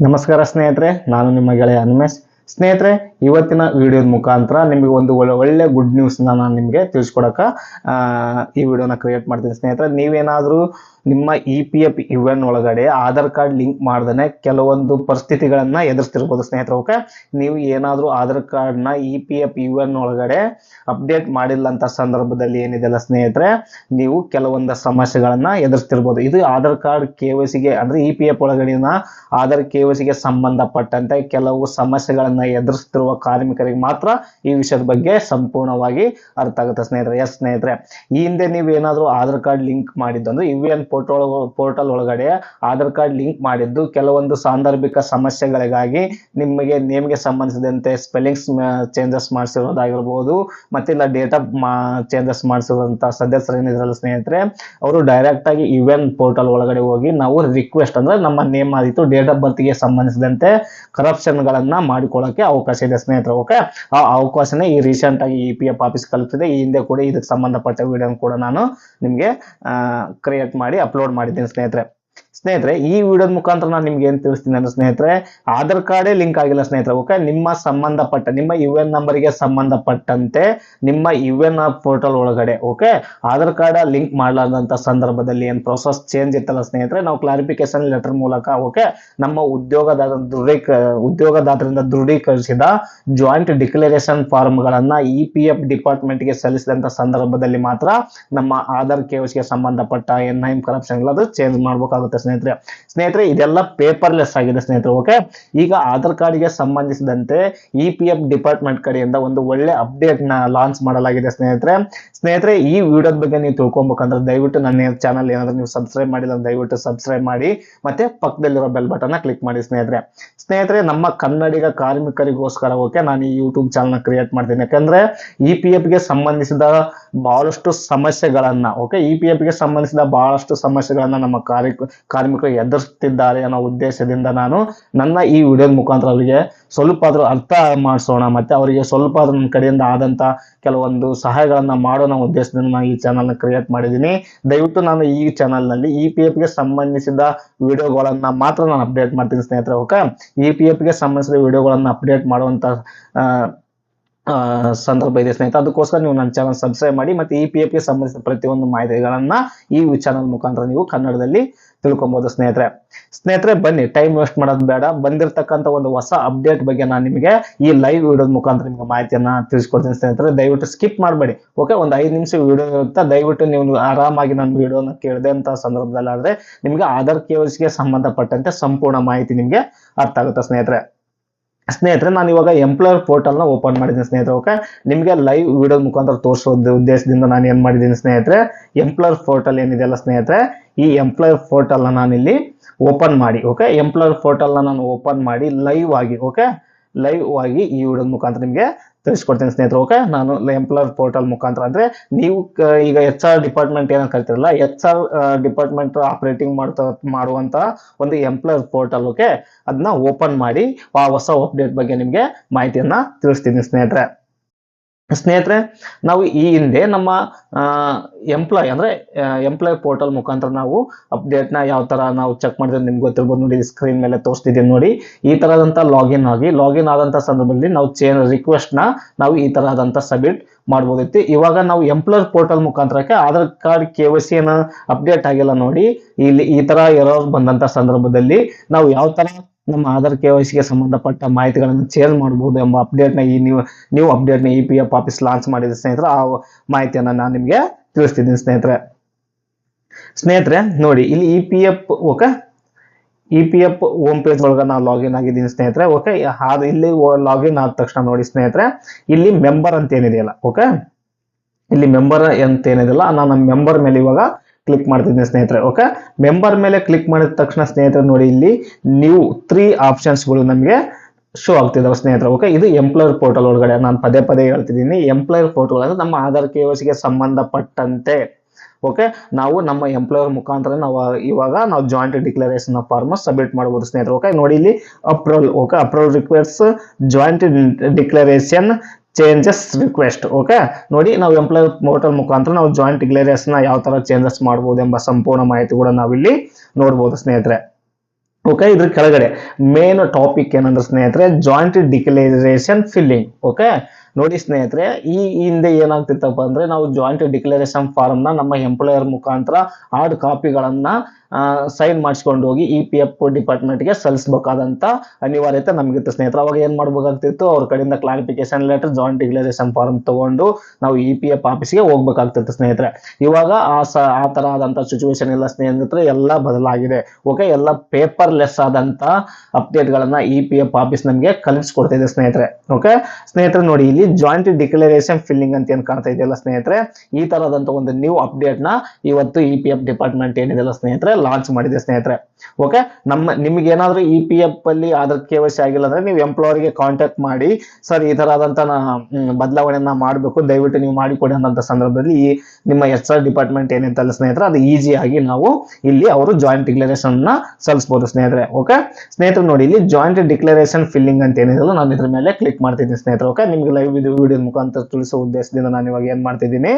ನಮಸ್ಕಾರ ಸ್ನೇಹಿತರೆ ನಾನು ನಿಮ್ಮ ಗೆಳೆಯ ಅನ್ಮೇಶ್ ಸ್ನೇಹಿತರೆ ಇವತ್ತಿನ ವಿಡಿಯೋದ ಮುಖಾಂತರ ನಿಮಗೆ ಒಂದು ಒಳ್ಳೆ ಗುಡ್ ನ್ಯೂಸ್ನ ನಾನು ನಿಮಗೆ ತಿಳಿಸ್ಕೊಡಕ ಈ ವಿಡಿಯೋನ ಕ್ರಿಯೇಟ್ ಮಾಡ್ತೀನಿ. ಸ್ನೇಹಿತರೆ, ನೀವೇನಾದರೂ ನಿಮ್ಮ ಇ ಪಿ ಎಫ್ ಇವೆನ್ ಒಳಗಡೆ ಆಧಾರ್ ಕಾರ್ಡ್ ಲಿಂಕ್ ಮಾಡ್ದೇ ಕೆಲವೊಂದು ಪರಿಸ್ಥಿತಿಗಳನ್ನು ಎದುರಿಸ್ತಿರ್ಬೋದು ಸ್ನೇಹಿತರೆ ಓಕೆ ನೀವು ಏನಾದರೂ ಆಧಾರ್ ಕಾರ್ಡ್ನ ಇ ಪಿ ಎಫ್ ಇವೆನ್ ಒಳಗಡೆ ಅಪ್ಡೇಟ್ ಮಾಡಿಲ್ಲ ಅಂತ ಸಂದರ್ಭದಲ್ಲಿ ಏನಿದೆಲ್ಲ ಸ್ನೇಹಿತರೆ, ನೀವು ಕೆಲವೊಂದು ಸಮಸ್ಯೆಗಳನ್ನು ಎದುರಿಸ್ತಿರ್ಬೋದು. ಇದು ಆಧಾರ್ ಕಾರ್ಡ್ ಕೆ ವೈ ಸಿಗೆ ಅಂದ್ರೆ ಇ ಪಿ ಎಫ್ ಒಳಗಡೆನ ಆಧಾರ್ ಕೆ ವೈ ಸಿಗೆ ಸಂಬಂಧಪಟ್ಟಂತೆ ಕೆಲವು ಸಮಸ್ಯೆಗಳನ್ನು ಎದುರಿಸ್ತಿರುವ ಕಾರ್ಮಿಕರಿಗೆ ಮಾತ್ರ ಈ ವಿಷಯದ ಬಗ್ಗೆ ಸಂಪೂರ್ಣವಾಗಿ ಅರ್ಥ ಆಗುತ್ತೆ ಸ್ನೇಹಿತರೆ. ಎಸ್ ಸ್ನೇಹಿತರೆ, ಈ ಹಿಂದೆ ನೀವು ಏನಾದರೂ ಆಧಾರ್ ಕಾರ್ಡ್ ಲಿಂಕ್ ಮಾಡಿದ್ದು ಅಂದ್ರೆ ಯು ಎನ್ ಪೋರ್ಟಲ್ ಪೋರ್ಟಲ್ ಒಳಗಡೆ ಆಧಾರ್ ಕಾರ್ಡ್ ಲಿಂಕ್ ಮಾಡಿದ್ದು ಕೆಲವೊಂದು ಸಾಂದರ್ಭಿಕ ಸಮಸ್ಯೆಗಳಿಗಾಗಿ ನಿಮಗೆ, ನೇಮ್ಗೆ ಸಂಬಂಧಿಸಿದಂತೆ ಸ್ಪೆಲ್ಲಿಂಗ್ಸ್ ಚೇಂಜಸ್ ಮಾಡಿಸಿರೋದಾಗಿರ್ಬೋದು ಮತ್ತಿಲ್ಲ ಡೇಟಾ ಚೇಂಜಸ್ ಮಾಡಿಸಿರುವಂತ ಸದಸ್ಯರು ಏನಿದ್ರಲ್ಲ ಸ್ನೇಹಿತರೆ, ಅವರು ಡೈರೆಕ್ಟ್ ಆಗಿ ಎನ್ ಪೋರ್ಟಲ್ ಒಳಗಡೆ ಹೋಗಿ ನಾವು ರಿಕ್ವೆಸ್ಟ್ ಅಂದ್ರೆ ನಮ್ಮ ನೇಮ್ ಆದಿತ್ತು ಡೇಟ್ ಆಫ್ ಬರ್ತ್ಗೆ ಸಂಬಂಧಿಸಿದಂತೆ ಕರಪ್ಷನ್ ಗಳನ್ನ ಮಾಡಿಕೊಳ್ಳಕ್ಕೆ ಅವಕಾಶ ಇದೆ ಸ್ನೇಹಿತರೆ ಓಕೆ ಆ ಅವಕಾಶನೇ ಈ ರೀಸೆಂಟ್ ಆಗಿ ಇ ಪಿ ಎಫ್ ಆಫೀಸ್ ಕಲ್ತಿದೆ ಈ ಹಿಂದೆ ಕೂಡ ಇದಕ್ಕೆ ಸಂಬಂಧಪಟ್ಟ ವಿಡಿಯೋ ಕೂಡ ನಾನು ನಿಮಗೆ ಕ್ರಿಯೇಟ್ ಮಾಡಿ ಅಪ್ಲೋಡ್ ಮಾಡಿದ್ದೀನಿ ಸ್ನೇಹಿತರೆ. ಸ್ನೇಹಿತರೆ, ಈ ವಿಡಿಯೋದ ಮುಖಾಂತರ ನಾನು ನಿಮ್ಗೆ ಏನ್ ತಿಳಿಸ್ತೀನಿ ಅಂದ್ರೆ ಸ್ನೇಹಿತರೆ, ಆಧಾರ್ ಕಾರ್ಡೇ ಲಿಂಕ್ ಆಗಿಲ್ಲ ಸ್ನೇಹಿತರೆ, ಓಕೆ? ನಿಮ್ಮ ಸಂಬಂಧಪಟ್ಟ, ನಿಮ್ಮ ಯು ಎನ್ ನಂಬರ್ಗೆ ಸಂಬಂಧಪಟ್ಟಂತೆ ನಿಮ್ಮ ಯು ಎನ್ ಪೋರ್ಟಲ್ ಒಳಗಡೆ, ಓಕೆ? ಆಧಾರ್ ಕಾರ್ಡ್ ಲಿಂಕ್ ಮಾಡಲಾದಂತ ಸಂದರ್ಭದಲ್ಲಿ ಏನ್ ಪ್ರೊಸೆಸ್ ಚೇಂಜ್ ಇತ್ತಲ್ಲ ಸ್ನೇಹಿತರೆ, ನಾವು ಕ್ಲಾರಿಫಿಕೇಶನ್ ಲೆಟರ್ ಮೂಲಕ, ಓಕೆ? ನಮ್ಮ ಉದ್ಯೋಗದಾತ ದೃಢೀಕ ಉದ್ಯೋಗದಾತರಿಂದ ದೃಢೀಕರಿಸಿದ ಜಾಯಿಂಟ್ ಡಿಕ್ಲರೇಷನ್ ಫಾರ್ಮ್ಗಳನ್ನ ಇ ಪಿ ಎಫ್ ಡಿಪಾರ್ಟ್ಮೆಂಟ್ಗೆ ಸಲ್ಲಿಸಿದಂತ ಸಂದರ್ಭದಲ್ಲಿ ಮಾತ್ರ ನಮ್ಮ ಆಧಾರ್ ಕೆ ಸಂಬಂಧಪಟ್ಟ ಎನ್ ಐ ಕರಪ್ಷನ್ ಅದು ಚೇಂಜ್ ಮಾಡಬೇಕಾಗುತ್ತೆ ಸ್ನೇಹಿತರೆ. ಸ್ನೇಹಿತರೆ. ಇದೆಲ್ಲ ಪೇಪರ್ಲೆಸ್ ಆಗಿದೆ ಸ್ನೇಹಿತರೆ ಓಕೆ ಈಗ ಆಧಾರ್ ಕಾರ್ಡ್ಗೆ ಸಂಬಂಧಿಸಿದಂತೆ ಇ ಪಿ ಎಫ್ ಡಿಪಾರ್ಟ್ಮೆಂಟ್ ಕಡೆಯಿಂದ ಒಂದು ಒಳ್ಳೆ ಅಪ್ಡೇಟ್ನ ಲಾಂಚ್ ಮಾಡಲಾಗಿದೆ ಸ್ನೇಹಿತರೆ. ಸ್ನೇಹಿತರೆ, ಈ ವಿಡಿಯೋದ ಬಗ್ಗೆ ನೀವು ತಿಳ್ಕೊಬೇಕಂದ್ರೆ ದಯವಿಟ್ಟು ನನ್ನ ಚಾನಲ್ ಏನಾದ್ರೂ ನೀವು ಸಬ್ಸ್ಕ್ರೈಬ್ ಮಾಡಿಲ್ಲ ದಯವಿಟ್ಟು ಸಬ್ಸ್ಕ್ರೈಬ್ ಮಾಡಿ, ಮತ್ತೆ ಪಕ್ಕದಲ್ಲಿರೋ ಬೆಲ್ ಬಟನ್ ಕ್ಲಿಕ್ ಮಾಡಿ ಸ್ನೇಹಿತರೆ. ಸ್ನೇಹಿತರೆ, ನಮ್ಮ ಕನ್ನಡಿಗ ಕಾರ್ಮಿಕರಿಗೋಸ್ಕರ ಓಕೆ ನಾನು ಈ ಯೂಟ್ಯೂಬ್ ಚಾನಲ್ ಕ್ರಿಯೇಟ್ ಮಾಡ್ತೀನಿ. ಯಾಕಂದ್ರೆ ಇ ಪಿ ಎಫ್ಗೆ ಸಂಬಂಧಿಸಿದ ಬಹಳಷ್ಟು ಸಮಸ್ಯೆಗಳನ್ನ ಓಕೆ ಇ ಪಿ ಎಫ್ಗೆ ಸಂಬಂಧಿಸಿದ ಬಹಳಷ್ಟು ಸಮಸ್ಯೆಗಳನ್ನ ನಮ್ಮ ಕಾರ್ಯ ಕಾರ್ಮಿಕರು ಎದುರಿಸ್ತಿದ್ದಾರೆ ಅನ್ನೋ ಉದ್ದೇಶದಿಂದ ನಾನು ನನ್ನ ಈ ವಿಡಿಯೋದ ಮುಖಾಂತರ ಅವರಿಗೆ ಸ್ವಲ್ಪ ಆದರೂ ಅರ್ಥ ಮಾಡಿಸೋಣ ಮತ್ತೆ ಅವರಿಗೆ ಸ್ವಲ್ಪ ಆದರೂ ನನ್ನ ಕಡೆಯಿಂದ ಆದಂಥ ಕೆಲವೊಂದು ಸಹಾಯಗಳನ್ನ ಮಾಡೋಣ ಉದ್ದೇಶದಿಂದ ನಾನು ಈ ಚಾನಲ್ನ ಕ್ರಿಯೇಟ್ ಮಾಡಿದ್ದೀನಿ. ದಯವಿಟ್ಟು ನಾನು ಈ ಚಾನಲ್ನಲ್ಲಿ ಇ ಪಿ ಎಫ್ಗೆ ಸಂಬಂಧಿಸಿದ ವಿಡಿಯೋಗಳನ್ನ ಮಾತ್ರ ನಾನು ಅಪ್ಡೇಟ್ ಮಾಡ್ತೀನಿ ಸ್ನೇಹಿತರೆ ಓಕೆ ಇ ಪಿ ಎಫ್ಗೆ ಸಂಬಂಧಿಸಿದ ವಿಡಿಯೋಗಳನ್ನ ಅಪ್ಡೇಟ್ ಆ, ಸಂದರ್ಭ ಇದೆ ಸ್ನೇಹಿತರೆ. ಅದಕ್ಕೋಸ್ಕರ ನೀವು ನನ್ನ ಚಾನಲ್ ಸಬ್ಸ್ಕ್ರೈಬ್ ಮಾಡಿ ಮತ್ತೆ ಇ ಪಿ ಎಫ್ಗೆ ಸಂಬಂಧಿಸಿದ ಪ್ರತಿಯೊಂದು ಮಾಹಿತಿಗಳನ್ನ ಈ ಚಾನಲ್ ಮುಖಾಂತರ ನೀವು ಕನ್ನಡದಲ್ಲಿ ತಿಳ್ಕೊಬಹುದು ಸ್ನೇಹಿತರೆ. ಸ್ನೇಹಿತರೆ, ಬನ್ನಿ ಟೈಮ್ ವೇಸ್ಟ್ ಮಾಡೋದು ಬೇಡ. ಬಂದಿರತಕ್ಕಂತ ಒಂದು ಹೊಸ ಅಪ್ಡೇಟ್ ಬಗ್ಗೆ ನಾನು ನಿಮಗೆ ಈ ಲೈವ್ ವಿಡಿಯೋದ ಮುಖಾಂತರ ನಿಮಗೆ ಮಾಹಿತಿಯನ್ನ ತಿಳಿಸ್ಕೊಡ್ತೀನಿ ಸ್ನೇಹಿತರೆ. ದಯವಿಟ್ಟು ಸ್ಕಿಪ್ ಮಾಡಬೇಡಿ. ಓಕೆ ಒಂದು ಐದು ನಿಮಿಷ ವಿಡಿಯೋ ಇರುತ್ತೆ. ದಯವಿಟ್ಟು ನೀವು ಆರಾಮಾಗಿ ನನ್ನ ವಿಡಿಯೋನ ಕೇಳಿದೆ ಅಂತ ಸಂದರ್ಭದಲ್ಲಿ ಆದ್ರೆ ನಿಮಗೆ ಆಧಾರ್ಗೆ ಸಂಬಂಧಪಟ್ಟಂತೆ ಸಂಪೂರ್ಣ ಮಾಹಿತಿ ನಿಮಗೆ ಅರ್ಥ ಆಗುತ್ತೆ ಸ್ನೇಹಿತರೆ. ಸ್ನೇಹಿತರೆ, ನಾನು ಇವಾಗ ಎಂಪ್ಲಾಯರ್ ಪೋರ್ಟಲ್ನ ಓಪನ್ ಮಾಡಿದ್ದೀನಿ ಸ್ನೇಹಿತರೆ ಓಕೆ ನಿಮಗೆ ಲೈವ್ ವಿಡಿಯೋ ಮುಖಾಂತರ ತೋರಿಸೋ ಉದ್ದೇಶದಿಂದ ನಾನು ಏನು ಮಾಡಿದ್ದೀನಿ ಸ್ನೇಹಿತರೆ ಎಂಪ್ಲಾಯರ್ ಪೋರ್ಟಲ್ ಏನಿದೆಯಲ್ಲ ಸ್ನೇಹಿತರೆ ಈ ಎಂಪ್ಲಾಯರ್ ಪೋರ್ಟಲ್ನ ನಾನಿಲ್ಲಿ ಓಪನ್ ಮಾಡಿ ಓಕೆ ಎಂಪ್ಲಾಯರ್ ಪೋರ್ಟಲ್ನ ನಾನು ಓಪನ್ ಮಾಡಿ ಲೈವ್ ಆಗಿ ಓಕೆ ಲೈವ್ ಆಗಿ ಈ ವಿಡಿಯೋದ ಮುಖಾಂತರ ನಿಮಗೆ ತಿಳಿಸ್ಕೊಡ್ತೀನಿ ಸ್ನೇಹಿತರೆ ಓಕೆ ನಾನು ಎಂಪ್ಲಾಯರ್ ಪೋರ್ಟಲ್ ಮುಖಾಂತರ ಅಂದ್ರೆ ನೀವು ಈಗ ಎಚ್ ಆರ್ ಡಿಪಾರ್ಟ್ಮೆಂಟ್ ಏನಂತ ಕರಿತಿರಲ್ಲ ಎಚ್ ಆರ್ ಡಿಪಾರ್ಟ್ಮೆಂಟ್ ಆಪರೇಟಿಂಗ್ ಮಾಡ್ತಾ, ಮಾಡುವಂತ ಒಂದು ಎಂಪ್ಲಾಯರ್ ಪೋರ್ಟಲ್ ಓಕೆ ಅದನ್ನ ಓಪನ್ ಮಾಡಿ ಆ ಹೊಸ ಅಪ್ಡೇಟ್ ಬಗ್ಗೆ ನಿಮಗೆ ಮಾಹಿತಿಯನ್ನ ತಿಳಿಸ್ತೀನಿ ಸ್ನೇಹಿತರೆ. ಸ್ನೇಹಿತರೆ, ನಾವು ಈ ಹಿಂದೆ ನಮ್ಮ ಎಂಪ್ಲಾಯ್ ಅಂದ್ರೆ ಎಂಪ್ಲಾಯ್ ಪೋರ್ಟಲ್ ಮುಖಾಂತರ ನಾವು ಅಪ್ಡೇಟ್ನ ಯಾವ ತರ ನಾವು ಚೆಕ್ ಮಾಡಿದ್ರೆ ನಿಮ್ಗೆ ಗೊತ್ತಿರ್ಬೋದು ನೋಡಿ ಸ್ಕ್ರೀನ್ ಮೇಲೆ ತೋರಿಸ್ತಿದ್ದೀನಿ ನೋಡಿ. ಈ ತರದಂತ ಲಾಗಿನ್ ಆಗಿ ಲಾಗಿನ್ ಆದಂತ ಸಂದರ್ಭದಲ್ಲಿ ನಾವು ಚೇನ್ ರಿಕ್ವೆಸ್ಟ್ನ ನಾವು ಈ ತರದಂತ ಸಬ್ಮಿಟ್ ಮಾಡ್ಬೋದಿತ್ತು. ಇವಾಗ ನಾವು employer portal ಮುಖಾಂತರಕ್ಕೆ Aadhaar card, K Y update ಆಗಿಲ್ಲ ನೋಡಿ. ಇಲ್ಲಿ ಈ ತರ ಎರರ್ ಬಂದಂತ ಸಂದರ್ಭದಲ್ಲಿ ನಾವು ಯಾವ ತರ ನಮ್ಮ ಆಧಾರ್ ಕೆ ವೈ ಸಿಗೆ ಸಂಬಂಧಪಟ್ಟ ಮಾಹಿತಿಗಳನ್ನು ಚೇಂಜ್ ಮಾಡಬಹುದು ಎಂಬ ಅಪ್ಡೇಟ್ನ ಈ ನೀವು new ಅಪ್ಡೇಟ್ನ E P F office launch ಮಾಡಿದೆ ಸ್ನೇಹಿತರೆ. ಆ ಮಾಹಿತಿಯನ್ನ ನಾನು ನಿಮಗೆ ತಿಳಿಸ್ತಿದ್ದೀನಿ ಸ್ನೇಹಿತರೆ. ಸ್ನೇಹಿತರೆ, ನೋಡಿ, ಇಲ್ಲಿ E P F okay? E P F home page ಒಳಗೆ ನಾವು ಲಾಗಿನ್ ಆಗಿದ್ದೀನಿ ಸ್ನೇಹಿತರೆ, ಓಕೆ? ಇಲ್ಲಿ ಲಾಗಿನ್ ಆದ ತಕ್ಷಣ ನೋಡಿ ಸ್ನೇಹಿತರೆ, ಇಲ್ಲಿ ಮೆಂಬರ್ ಅಂತ ಏನಿದೆಯಲ್ಲ, ಓಕೆ? ಇಲ್ಲಿ ಮೆಂಬರ್ ಅಂತ ಏನಿದೆಯಲ್ಲ, ನಾನು ಮೆಂಬರ್ ಮೇಲೆ ಇವಾಗ ಕ್ಲಿಕ್ ಮಾಡ್ತಿದ್ದೀನಿ ಸ್ನೇಹಿತರೆ ಓಕೆ ಮೆಂಬರ್ ಮೇಲೆ ಕ್ಲಿಕ್ ಮಾಡಿದ ತಕ್ಷಣ ಸ್ನೇಹಿತರೆ ನೋಡಿ, ಇಲ್ಲಿ ನ್ಯೂ ತ್ರೀ ಆಪ್ಷನ್ಸ್ಗಳು ನಮಗೆ ಶೋ ಆಗ್ತಿದ್ದಾವೆ ಸ್ನೇಹಿತರೆ ಓಕೆ ಇದು ಎಂಪ್ಲಾಯರ್ ಪೋರ್ಟಲ್ ಒಳಗಡೆ, ನಾನು ಪದೇ ಪದೇ ಹೇಳ್ತಿದ್ದೀನಿ. ಎಂಪ್ಲಾಯರ್ ಪೋರ್ಟಲ್ ಅಂದರೆ ನಮ್ಮ ಆಧಾರ್ ಕೆ ಗೆ ಸಂಬಂಧಪಟ್ಟಂತೆ ಓಕೆ ನಾವು ನಮ್ಮ ಎಂಪ್ಲಾಯರ್ ಮುಖಾಂತರ ನಾವು ಇವಾಗ ನಾವು ಜಾಯಿಂಟ್ ಡಿಕ್ಲರೇಷನ್ ಫಾರ್ಮ್ ಸಬ್ಮಿಟ್ ಮಾಡ್ಬೋದು ಸ್ನೇಹಿತರೆ ಓಕೆ ನೋಡಿ, ಇಲ್ಲಿ approval okay approval request joint declaration changes request okay ನೋಡಿ, ನಾವು ಎಂಪ್ಲಾಯ್ ಪೋರ್ಟಲ್ ಮುಖಾಂತರ ನಾವು ಜಾಯಿಂಟ್ ಡಿಕ್ಲರೇಷನ್ ಯಾವ ತರ ಚೇಂಜಸ್ ಮಾಡಬಹುದು ಎಂಬ ಸಂಪೂರ್ಣ ಮಾಹಿತಿ ಕೂಡ ನಾವಿಲ್ಲಿ ನೋಡಬಹುದು ಸ್ನೇಹಿತರೆ. ಓಕೆ ಇದ್ರ ಕೆಳಗಡೆ ಮೇನ್ ಟಾಪಿಕ್ ಏನಂದ್ರೆ, ಸ್ನೇಹಿತರೆ ಜಾಯಿಂಟ್ ಡಿಕ್ಲೇರೇಷನ್ ಫಿಲ್ಲಿಂಗ್ ಓಕೆ ನೋಡಿ ಸ್ನೇಹಿತರೆ, ಈ ಹಿಂದೆ ಏನಾಗ್ತಿತ್ತಪ್ಪ ಅಂದ್ರೆ ನಾವು ಜಾಯಿಂಟ್ ಡಿಕ್ಲರೇಷನ್ ಫಾರ್ಮ್ನ ನಮ್ಮ ಎಂಪ್ಲಾಯರ್ ಮುಖಾಂತರ ಹಾರ್ಡ್ ಕಾಪಿಗಳನ್ನ ಸೈನ್ ಮಾಡಿಸ್ಕೊಂಡು ಹೋಗಿ ಇ ಪಿ ಎಫ್ ಡಿಪಾರ್ಟ್ಮೆಂಟ್ಗೆ ಸಲ್ಲಿಸಬೇಕಾದಂತ ಅನಿವಾರ್ಯತೆ ನಮಗಿತ್ತು ಸ್ನೇಹಿತರೆ. ಅವಾಗ ಏನ್ ಮಾಡ್ಬೇಕಾಗ್ತಿತ್ತು? ಅವ್ರ ಕಡೆಯಿಂದ clarification letter joint declaration form ತಗೊಂಡು ನಾವು ಇ ಪಿ ಎಫ್ ಆಫೀಸ್ಗೆ ಹೋಗ್ಬೇಕಾಗ್ತಿತ್ತು ಸ್ನೇಹಿತರೆ. ಇವಾಗ ಆ ಸ, ಆ ತರ ಆದಂತ ಸಿಚುವೇಶನ್ ಎಲ್ಲ ಸ್ನೇಹಿತರೆ, ಎಲ್ಲ ಬದಲಾಗಿದೆ. ಓಕೆ ಎಲ್ಲ ಪೇಪರ್ ಲೆಸ್ ಆದಂತ ಅಪ್ಡೇಟ್ ಗಳನ್ನ ಇ ಪಿ ಎಫ್ ಆಫೀಸ್ ನಮಗೆ ಕಲಿಸ್ಕೊಡ್ತಿದೆ ಸ್ನೇಹಿತರೆ. ಓಕೆ ಸ್ನೇಹಿತರೆ, ನೋಡಿ, ಇಲ್ಲಿ ಜಾಯಿಂಟ್ ಡಿಕ್ಲರೇಷನ್ ಫಿಲ್ಲಿಂಗ್ ಅಂತ ಏನ್ ಕಾಣ್ತಾ ಇದೆಯಲ್ಲ ಸ್ನೇಹಿತರೆ? ಈ ತರದಂತ ಒಂದು ನ್ಯೂ ಅಪ್ಡೇಟ್ನ ಇವತ್ತು ಇ ಪಿ ಎಫ್ ಡಿಪಾರ್ಟ್ಮೆಂಟ್ ಏನಿದೆಯಲ್ಲ ಸ್ನೇಹಿತರೆ ಲಾಂಚ್ ಮಾಡಿದೆ ಸ್ನೇಹಿತರೆ. ಓಕೆ ನಮ್ಮ, ನಿಮ್ಗೆ ಏನಾದ್ರೂ ಇ ಪಿ ಎಫ್ ಅಲ್ಲಿ ಆಧಾರ್ ಕೆ ವೈ ಆಗಿಲ್ಲ ಅಂದ್ರೆ ನೀವು ಎಂಪ್ಲಾಯರ್ಗೆ ಕಾಂಟ್ಯಾಕ್ಟ್ ಮಾಡಿ, ಸರ್, ಈ ತರದಂತ ಬದಲಾವಣೆಯನ್ನ ಮಾಡಬೇಕು, ದಯವಿಟ್ಟು ನೀವು ಮಾಡಿಕೊಡಿ ಅನ್ನೋಂಥ ಸಂದರ್ಭದಲ್ಲಿ ಈ ನಿಮ್ಮ ಎಚ್ ಆರ್ ಡಿಪಾರ್ಟ್ಮೆಂಟ್ ಏನಿತ್ತಲ್ಲ ಸ್ನೇಹಿತರೆ, ಅದು ಈಸಿ ಆಗಿ ನಾವು ಇಲ್ಲಿ ಅವರು ಜಾಯಿಂಟ್ ಡಿಕ್ಲರೇಷನ್ನ ಸಲ್ಲಿಸಬಹುದು ಸ್ನೇಹಿತರೆ. ಓಕೆ ಸ್ನೇಹಿತರೆ ನೋಡಿ, ಇಲ್ಲಿ ಜಾಯಿಂಟ್ ಡಿಕ್ಲರೇಷನ್ ಫಿಲ್ಲಿಂಗ್ ಅಂತ ಏನಿದೆಯಲ್ಲ, ನಾನು ಇದ್ರ ಮೇಲೆ ಕ್ಲಿಕ್ ಮಾಡ್ತಿದ್ದೀನಿ ಸ್ನೇಹಿತರೆ. ಓಕೆ ನಿಮ್ಗೆ ಲೈವ್ ಇದು ವಿಡಿಯೋ ಮುಖಾಂತರ ತಿಳಿಸೋ ಉದ್ದೇಶದಿಂದ ನಾನು ಇವಾಗ ಏನ್ ಮಾಡ್ತಿದ್ದೀನಿ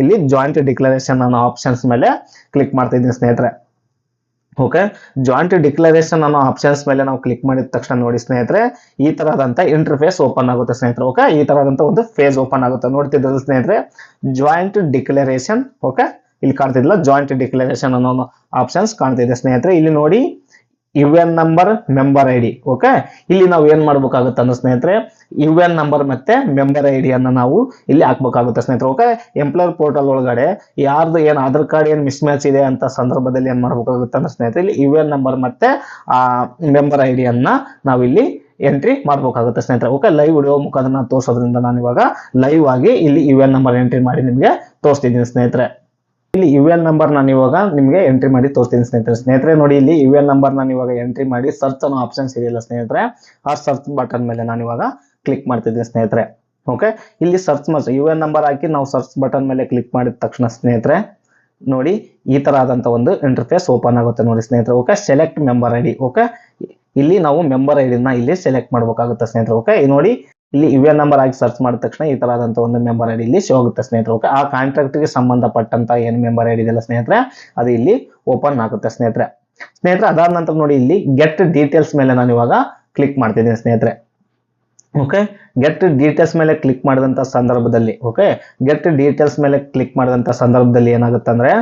ಇಲ್ಲಿ ಜಾಯಿಂಟ್ ಡಿಕ್ಲರೇಷನ್ ಅನ್ನೋ ಆಪ್ಷನ್ಸ್ ಮೇಲೆ ಕ್ಲಿಕ್ ಮಾಡ್ತಿದ್ದೀನಿ ಸ್ನೇಹಿತರೆ. ಓಕೆ ಜಾಯಿಂಟ್ ಡಿಕ್ಲರೇಷನ್ ಅನ್ನೋ ಆಪ್ಷನ್ಸ್ ಮೇಲೆ ನಾವು ಕ್ಲಿಕ್ ಮಾಡಿದ ತಕ್ಷಣ ನೋಡಿ ಸ್ನೇಹಿತರೆ, ಈ ತರದಂತ ಇಂಟರ್ಫೇಸ್ ಓಪನ್ ಆಗುತ್ತೆ ಸ್ನೇಹಿತರೆ ಓಕೆ ಈ ತರದಂತ ಒಂದು ಫೇಸ್ ಓಪನ್ ಆಗುತ್ತೆ. ನೋಡ್ತಿದ್ದ ಸ್ನೇಹಿತರೆ? ಜಾಯಿಂಟ್ ಡಿಕ್ಲರೇಷನ್ ಓಕೆ ಇಲ್ಲಿ ಕಾಣ್ತಿದ್ಲ ಜಾಯಿಂಟ್ ಡಿಕ್ಲರೇಷನ್ ಅನ್ನೋ ಆಪ್ಷನ್ಸ್ ಕಾಣ್ತಿದೆ ಸ್ನೇಹಿತರೆ. ಇಲ್ಲಿ ನೋಡಿ U N number member I D okay ಇಲ್ಲಿ ನಾವು ಏನ್ ಮಾಡ್ಬೇಕಾಗುತ್ತೆ ಅಂದ್ರೆ ಸ್ನೇಹಿತರೆ ಯು ಎನ್ ನಂಬರ್ ಮತ್ತೆ ಮೆಂಬರ್ ಐ ಅನ್ನ ನಾವು ಇಲ್ಲಿ ಹಾಕ್ಬೇಕಾಗುತ್ತೆ ಸ್ನೇಹಿತರೆ. ಓಕೆ ಎಂಪ್ಲಾಯರ್ ಪೋರ್ಟಲ್ ಒಳಗಡೆ ಯಾರ್ದು ಏನ್ ಆಧಾರ್ ಕಾರ್ಡ್ ಏನ್ ಮಿಸ್ ಮ್ಯಾಚ್ ಇದೆ ಅಂತ ಸಂದರ್ಭದಲ್ಲಿ ಏನ್ ಮಾಡ್ಬೇಕಾಗುತ್ತೆ ಅಂದ್ರೆ ಸ್ನೇಹಿತರೆ, ಇಲ್ಲಿ ಯು ಎನ್ ನಂಬರ್ ಮತ್ತೆ, ಆ ಮೆಂಬರ್ ಐ ಅನ್ನ ನಾವಿಲ್ಲಿ ಎಂಟ್ರಿ ಮಾಡ್ಬೇಕಾಗುತ್ತೆ ಸ್ನೇಹಿತರೆ. ಓಕೆ ಲೈವ್ ವಿಡಿಯೋ ಮುಖಾಂತರ ತೋರಿಸೋದ್ರಿಂದ ನಾನು ಇವಾಗ ಲೈವ್ ಆಗಿ ಇಲ್ಲಿ ಯು ಎನ್ ನಂಬರ್ ಎಂಟ್ರಿ ಮಾಡಿ ನಿಮಗೆ ತೋರಿಸ್ತಿದ್ದೀನಿ ಸ್ನೇಹಿತರೆ. ಇಲ್ಲಿ ಯು ಎಲ್ ನಂಬರ್ ನಾನು ಇವಾಗ ನಿಮಗೆ ಎಂಟ್ರಿ ಮಾಡಿ ತೋರಿಸ್ತೀನಿ ಸ್ನೇಹಿತರೆ. ಸ್ನೇಹಿತರೆ, ನೋಡಿ ಇಲ್ಲಿ ಯು ಎಲ್ ನಂಬರ್ ನಾನು ಇವಾಗ ಎಂಟ್ರಿ ಮಾಡಿ ಸರ್ಚ್ ಅನ್ನೋ ಆಪ್ಷನ್ಸ್ ಇದೆಯಲ್ಲ ಸ್ನೇಹಿತರೆ. ಆ ಸರ್ಚ್ ಬಟನ್ ಮೇಲೆ ನಾನು ಇವಾಗ ಕ್ಲಿಕ್ ಮಾಡ್ತಿದ್ದೀನಿ ಸ್ನೇಹಿತರೆ. ಓಕೆ ಇಲ್ಲಿ ಸರ್ಚ್ ಮಾಡಿ ಯು ಎಲ್ ನಂಬರ್ ಹಾಕಿ ನಾವು ಸರ್ಚ್ ಬಟನ್ ಮೇಲೆ ಕ್ಲಿಕ್ ಮಾಡಿದ ತಕ್ಷಣ ಸ್ನೇಹಿತರೆ, ನೋಡಿ ಈ ತರ ಆದಂತ ಒಂದು ಇಂಟರ್ಫೇಸ್ ಓಪನ್ ಆಗುತ್ತೆ ನೋಡಿ ಸ್ನೇಹಿತರೆ. Okay select member I D okay ಇಲ್ಲಿ ನಾವು ಮೆಂಬರ್ ಐ ಡಿನ ಇಲ್ಲಿ ಸೆಲೆಕ್ಟ್ ಮಾಡ್ಬೇಕಾಗುತ್ತೆ ಸ್ನೇಹಿತರೆ. ಓಕೆ ನೋಡಿ ಇಲ್ಲಿ ಯು ಎನ್ ನಂಬರ್ ಆಗಿ ಸರ್ಚ್ ಮಾಡಿದ ತಕ್ಷಣ ಈ ತರದಂತ ಒಂದು ಮೆಂಬರ್ ಐಡಿ ಇಲ್ಲಿ ಶೋ ಆಗುತ್ತೆ ಸ್ನೇಹಿತರೆ. ಓಕೆ ಆ ಕಾಂಟ್ರಾಕ್ಟ್ಗೆ ಸಂಬಂಧಪಟ್ಟಂತ ಏನು ಮೆಂಬರ್ ಐಡಿ ಇದೆಯಲ್ಲ ಸ್ನೇಹಿತರೆ, ಅದು ಇಲ್ಲಿ ಓಪನ್ ಆಗುತ್ತೆ ಸ್ನೇಹಿತರೆ. ಸ್ನೇಹಿತರೆ, ಅದಾದ ನಂತರ ನೋಡಿ ಇಲ್ಲಿ ಗೆಟ್ ಡೀಟೇಲ್ಸ್ ಮೇಲೆ ನಾನು ಇವಾಗ ಕ್ಲಿಕ್ ಮಾಡ್ತಿದ್ದೀನಿ ಸ್ನೇಹಿತರೆ. ಓಕೆ ಗೆಟ್ ಡೀಟೇಲ್ಸ್ ಮೇಲೆ ಕ್ಲಿಕ್ ಮಾಡಿದಂತ ಸಂದರ್ಭದಲ್ಲಿ ಓಕೆ ಗೆಟ್ ಡೀಟೇಲ್ಸ್ ಮೇಲೆ ಕ್ಲಿಕ್ ಮಾಡಿದಂತ ಸಂದರ್ಭದಲ್ಲಿ ಏನಾಗುತ್ತೆ ಅಂದ್ರೆ,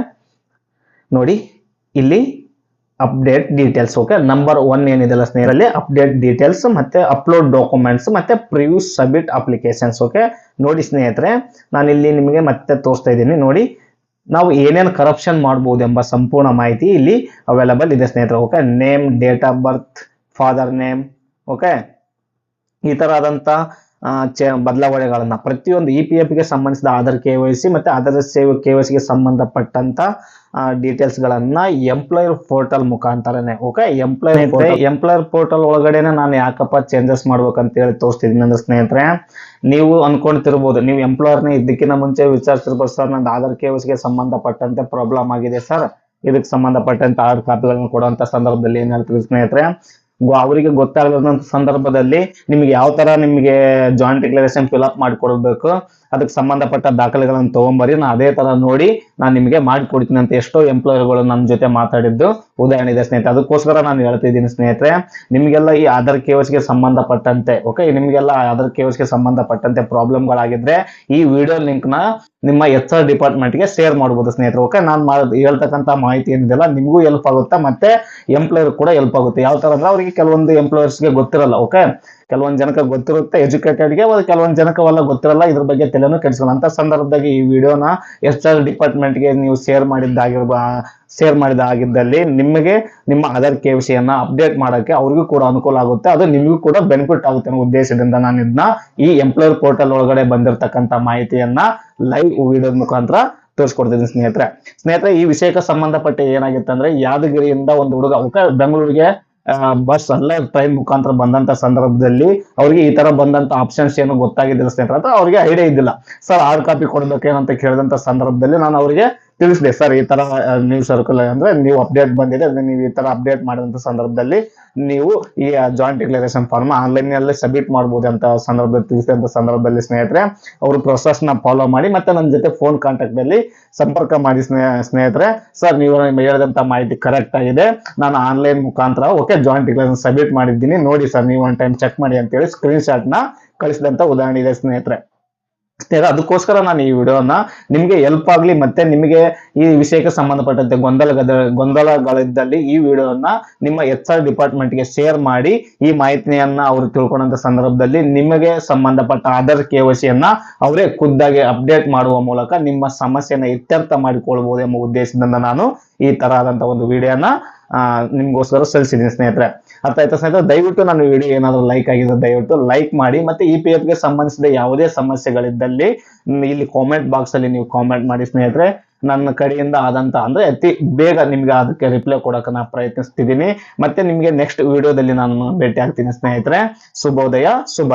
ನೋಡಿ, ಇಲ್ಲಿ update details okay number one ಏನಿದೆಲ್ಲ ಸ್ನೇಹಿತರಲ್ಲಿ ಅಪ್ಡೇಟ್ ಡೀಟೇಲ್ಸ್ ಮತ್ತೆ ಅಪ್ಲೋಡ್ ಡಾಕ್ಯುಮೆಂಟ್ಸ್ ಮತ್ತೆ ಪ್ರಿವ್ಯೂ ಸಬ್ಮಿಟ್ ಅಪ್ಲಿಕೇಶನ್ಸ್ ಓಕೆ ನೋಡಿ ಸ್ನೇಹಿತರೆ ನಾನು ಇಲ್ಲಿ ನಿಮಗೆ ಮತ್ತೆ ತೋರಿಸ್ತಾ ಇದ್ದೀನಿ. ನೋಡಿ ನಾವು ಏನೇನು ಕರಪ್ಷನ್ ಮಾಡ್ಬೋದು ಎಂಬ ಸಂಪೂರ್ಣ ಮಾಹಿತಿ ಇಲ್ಲಿ ಅವೈಲಬಲ್ ಇದೆ ಸ್ನೇಹಿತರೆ okay name date of birth father name okay ಈ ಥರ ಆದಂತ ಆ, ಚೆ- ಬದಲಾವಣೆಗಳನ್ನ. ಪ್ರತಿಯೊಂದು ಇ ಪಿ ಎಫ್ಗೆ ಸಂಬಂಧಿಸಿದ ಆಧಾರ್ ಕೆ ವೈ ಸಿ ಮತ್ತೆ ಆಧಾರ್ ಸೇವೆ ಕೆ ವೈ ಸಿಗೆ ಸಂಬಂಧಪಟ್ಟಂತ ಡೀಟೇಲ್ಸ್ ಗಳನ್ನ ಎಂಪ್ಲಾಯರ್ ಪೋರ್ಟಲ್ ಮುಖಾಂತರನೇ ಓಕೆ ಎಂಪ್ಲಾಯರ್ ಎಂಪ್ಲಾಯರ್ ಪೋರ್ಟಲ್ ಒಳಗಡೆನೆ ನಾನು ಯಾಕಪ್ಪ ಚೇಂಜಸ್ ಮಾಡ್ಬೇಕಂತ ಹೇಳಿ ತೋರಿಸ್ತಿದ್ದೀನಿ ಅಂದ್ರೆ ಸ್ನೇಹಿತರೆ. ನೀವು ಅನ್ಕೊಂತಿರ್ಬೋದು ನೀವು ಎಂಪ್ಲಾಯರ್ನ ಇದಕ್ಕಿಂತ ಮುಂಚೆ ವಿಚಾರಿಸಿರ್ಬೋದು ಸರ್ ನಂದು ಆಧಾರ್ ಕೆ ವೈ ಸಿಗೆ ಸಂಬಂಧಪಟ್ಟಂತೆ ಪ್ರಾಬ್ಲಮ್ ಆಗಿದೆ ಸರ್. ಇದಕ್ಕೆ ಸಂಬಂಧಪಟ್ಟಂತ ಆರ್ ಕಾಪಿಗಳನ್ನು ಕೊಡುವಂತ ಸಂದರ್ಭದಲ್ಲಿ ಏನ್ ಹೇಳ್ತೀವಿ ಸ್ನೇಹಿತರೆ? ಅವರಿಗೆ ಗೊತ್ತಾಗದಂತ ಸಂದರ್ಭದಲ್ಲಿ ನಿಮ್ಗೆ ಯಾವ ತರ ನಿಮಗೆ ಜಾಯಿಂಟ್ ಡಿಕ್ಲರೇಷನ್ ಫಿಲ್ ಅಪ್ ಮಾಡಿಕೊಡ್ಬೇಕು? ಅದಕ್ಕೆ ಸಂಬಂಧಪಟ್ಟ ದಾಖಲೆಗಳನ್ನು ತಗೊಂಬರಿ ನಾನು ಅದೇ ತರ ನೋಡಿ ನಾನು ನಿಮಗೆ ಮಾಡಿಕೊಡ್ತೀನಿ ಅಂತ ಎಷ್ಟೋ ಎಂಪ್ಲಾಯರ್ಗಳು ನನ್ನ ಜೊತೆ ಮಾತಾಡಿದ್ದು. ಉದಾಹರಣೆ ಇದೆ ಸ್ನೇಹಿತರೆ, ಅದಕ್ಕೋಸ್ಕರ ನಾನು ಹೇಳ್ತಿದ್ದೀನಿ ಸ್ನೇಹಿತರೆ, ನಿಮಗೆಲ್ಲ ಈ ಆಧಾರ್ ಕೇವಸ್ಗೆ ಸಂಬಂಧಪಟ್ಟಂತೆ ಓಕೆ ನಿಮಗೆಲ್ಲ ಆಧಾರ್ ಕೇವಸ್ಗೆ ಸಂಬಂಧಪಟ್ಟಂತೆ ಪ್ರಾಬ್ಲಮ್ಗಳಾಗಿದ್ರೆ ಈ ವಿಡಿಯೋ ಲಿಂಕ್ನ ನಿಮ್ಮ ಎಚ್ ಆರ್ ಡಿಪಾರ್ಟ್ಮೆಂಟ್ಗೆ ಶೇರ್ ಮಾಡ್ಬೋದು ಸ್ನೇಹಿತರು ಓಕೆ ನಾನು ಹೇಳ್ತಕ್ಕಂಥ ಮಾಹಿತಿ ಏನಿದೆಲ್ಲ ನಿಮಗೂ ಹೆಲ್ಪ್ ಆಗುತ್ತೆ, ಮತ್ತೆ ಎಂಪ್ಲಾಯರ್ ಕೂಡ ಹೆಲ್ಪ್ ಆಗುತ್ತೆ. ಯಾವ ತರ ಅಂದ್ರೆ ಅವರಿಗೆ ಕೆಲವೊಂದು ಎಂಪ್ಲಾಯರ್ಸ್ಗೆ ಗೊತ್ತಿರಲ್ಲ ಓಕೆ ಕೆಲವೊಂದು ಜನಕ್ಕೆ ಗೊತ್ತಿರುತ್ತೆ ಎಜುಕೇಟೆಡ್ಗೆ ಕೆಲವೊಂದು ಜನಕ್ಕೆ ಅವೆಲ್ಲ ಗೊತ್ತಿರಲ್ಲ, ಇದ್ರ ಬಗ್ಗೆ ತಲೆನೂ ಕೆಡಿಸ್ಕೊಳ್ಳೋ ಅಂತ ಸಂದರ್ಭದಾಗ ಈ ವಿಡಿಯೋನ ಎಸ್ ಆರ್ ಡಿಪಾರ್ಟ್ಮೆಂಟ್ಗೆ ನೀವು ಶೇರ್ ಮಾಡಿದ್ದಾಗಿರ್ಬ ಶೇರ್ ಮಾಡಿದಾಗಿದ್ದಲ್ಲಿ ನಿಮಗೆ ನಿಮ್ಮ ಆಧಾರ್ ಕೆ ವಿಷಯನ ಅಪ್ಡೇಟ್ ಮಾಡೋಕ್ಕೆ ಅವ್ರಿಗೂ ಕೂಡ ಅನುಕೂಲ ಆಗುತ್ತೆ. ಅದು ನಿಮಗೂ ಕೂಡ ಬೆನಿಫಿಟ್ ಆಗುತ್ತೆ ಅನ್ನೋ ಉದ್ದೇಶದಿಂದ ನಾನು ಇದನ್ನ ಈ ಎಂಪ್ಲಾಯರ್ ಪೋರ್ಟಲ್ ಒಳಗಡೆ ಬಂದಿರತಕ್ಕಂಥ ಮಾಹಿತಿಯನ್ನ ಲೈವ್ ವಿಡಿಯೋದ ಮುಖಾಂತರ ತೋರಿಸ್ಕೊಡ್ತಿದ್ದೀನಿ ಸ್ನೇಹಿತರೆ. ಸ್ನೇಹಿತರೆ, ಈ ವಿಷಯಕ್ಕೆ ಸಂಬಂಧಪಟ್ಟ ಏನಾಗಿತ್ತು ಅಂದ್ರೆ ಯಾದಗಿರಿಯಿಂದ ಒಂದು ಹುಡುಗ ಬೆಂಗಳೂರಿಗೆ ಬಸ್ ಅಲ್ಲೇ ಟ್ರೈನ್ ಮುಖಾಂತರ ಬಂದಂತ ಸಂದರ್ಭದಲ್ಲಿ ಅವ್ರಿಗೆ ಈ ತರ ಬಂದಂತ ಆಪ್ಷನ್ಸ್ ಏನು ಗೊತ್ತಾಗಿದ್ದಿಲ್ಲ ಸ್ನೇಹಿತರೆ ಅಂತ ಅವ್ರಿಗೆ ಐಡಿಯಾ ಇದ್ದಿಲ್ಲ. ಸರ್ ಹಾರ್ಡ್ ಕಾಪಿ ಕೊಡ್ಬೇಕೇನಂತ ಕೇಳಿದಂತ ಸಂದರ್ಭದಲ್ಲಿ ನಾನು ಅವರಿಗೆ ತಿಳಿಸಿದೆ ಸರ್, ಈ ತರ ನೀವು ಸರ್ಕಲ್ ಅಂದ್ರೆ ನೀವು ಅಪ್ಡೇಟ್ ಬಂದಿದೆ ನೀವು ಈ ತರ ಅಪ್ಡೇಟ್ ಮಾಡಿದಂತ ಸಂದರ್ಭದಲ್ಲಿ ನೀವು ಈ ಜಾಯಿಂಟ್ ಡಿಕ್ಲರೇಷನ್ ಫಾರ್ಮ್ ಆನ್ಲೈನ್ನಲ್ಲಿ ಸಬ್ಮಿಟ್ ಮಾಡಬಹುದು ಅಂತ ಸಂದರ್ಭದಲ್ಲಿ ತಿಳಿಸಿದಂತ ಸಂದರ್ಭದಲ್ಲಿ ಸ್ನೇಹಿತರೆ, ಅವರು ಪ್ರೊಸೆಸ್ನ ಫಾಲೋ ಮಾಡಿ ಮತ್ತೆ ನನ್ನ ಜೊತೆ ಫೋನ್ ಕಾಂಟ್ಯಾಕ್ಟ್ನಲ್ಲಿ ಸಂಪರ್ಕ ಮಾಡಿ ಸ್ನೇಹ, ಸ್ನೇಹಿತರೆ. ಸರ್, ನೀವು ಹೇಳಿದಂತ ಮಾಹಿತಿ ಕರೆಕ್ಟ್ ಆಗಿದೆ. ನಾನು ಆನ್ಲೈನ್ ಮುಖಾಂತರ ಓಕೆ ಜಾಯಿಂಟ್ ಡಿಕ್ಲರೇಷನ್ ಸಬ್ಮಿಟ್ ಮಾಡಿದ್ದೀನಿ. ನೋಡಿ ಸರ್, ನೀವು ಒನ್ ಟೈಮ್ ಚೆಕ್ ಮಾಡಿ ಅಂತೇಳಿ ಸ್ಕ್ರೀನ್ ಶಾಟ್ನ ಕಳಿಸಿದಂತ ಉದಾಹರಣೆ ಇದೆ ಸ್ನೇಹಿತರೆ. ಅದಕ್ಕೋಸ್ಕರ ನಾನು ಈ ವಿಡಿಯೋನ ನಿಮಗೆ ಹೆಲ್ಪ್ ಆಗಲಿ ಮತ್ತೆ ನಿಮಗೆ ಈ ವಿಷಯಕ್ಕೆ ಸಂಬಂಧಪಟ್ಟಂತೆ ಗೊಂದಲ ಗೊಂದಲಗಳಿದ್ದಲ್ಲಿ ಈ ವಿಡಿಯೋನ ನಿಮ್ಮ ಎಚ್ ಆರ್ ಡಿಪಾರ್ಟ್ಮೆಂಟ್ಗೆ ಶೇರ್ ಮಾಡಿ ಈ ಮಾಹಿತಿಯನ್ನ ಅವರು ತಿಳ್ಕೊಂಡಂತ ಸಂದರ್ಭದಲ್ಲಿ ನಿಮಗೆ ಸಂಬಂಧಪಟ್ಟ ಆಧಾರ್ ಕೆ ಯನ್ನ ಅವರೇ ಖುದ್ದಾಗಿ ಅಪ್ಡೇಟ್ ಮಾಡುವ ಮೂಲಕ ನಿಮ್ಮ ಸಮಸ್ಯೆಯನ್ನ ಇತ್ಯರ್ಥ ಮಾಡಿಕೊಳ್ಬಹುದು ಎಂಬ ಉದ್ದೇಶದಿಂದ ನಾನು ಈ ತರ ಒಂದು ವಿಡಿಯೋನ ನಿಮ್ಗೋಸ್ಕರ ಸಲ್ಲಿಸಿದ್ದೀನಿ ಸ್ನೇಹಿತರೆ. ಅರ್ಥ ಆಯ್ತಾ ಸ್ನೇಹಿತರೆ? ದಯವಿಟ್ಟು ನಾನು ವಿಡಿಯೋ ಏನಾದರೂ ಲೈಕ್ ಆಗಿದೆ ದಯವಿಟ್ಟು ಲೈಕ್ ಮಾಡಿ ಮತ್ತೆ ಇ ಪಿ ಗೆ ಸಂಬಂಧಿಸಿದ ಯಾವುದೇ ಸಮಸ್ಯೆಗಳಿದ್ದಲ್ಲಿ ಇಲ್ಲಿ ಕಾಮೆಂಟ್ ಬಾಕ್ಸ್ ಅಲ್ಲಿ ನೀವು ಕಾಮೆಂಟ್ ಮಾಡಿ ಸ್ನೇಹಿತರೆ. ನನ್ನ ಕಡೆಯಿಂದ ಆದಂತ ಅಂದ್ರೆ ಅತಿ ಬೇಗ ನಿಮ್ಗೆ ಅದಕ್ಕೆ ರಿಪ್ಲೈ ಕೊಡೋಕೆ ನಾನು ಪ್ರಯತ್ನಿಸ್ತಿದ್ದೀನಿ ಮತ್ತೆ ನಿಮ್ಗೆ ನೆಕ್ಸ್ಟ್ ವಿಡಿಯೋದಲ್ಲಿ ನಾನು ಭೇಟಿ ಆಗ್ತೀನಿ ಸ್ನೇಹಿತರೆ. ಶುಭೋದಯ ಶುಭ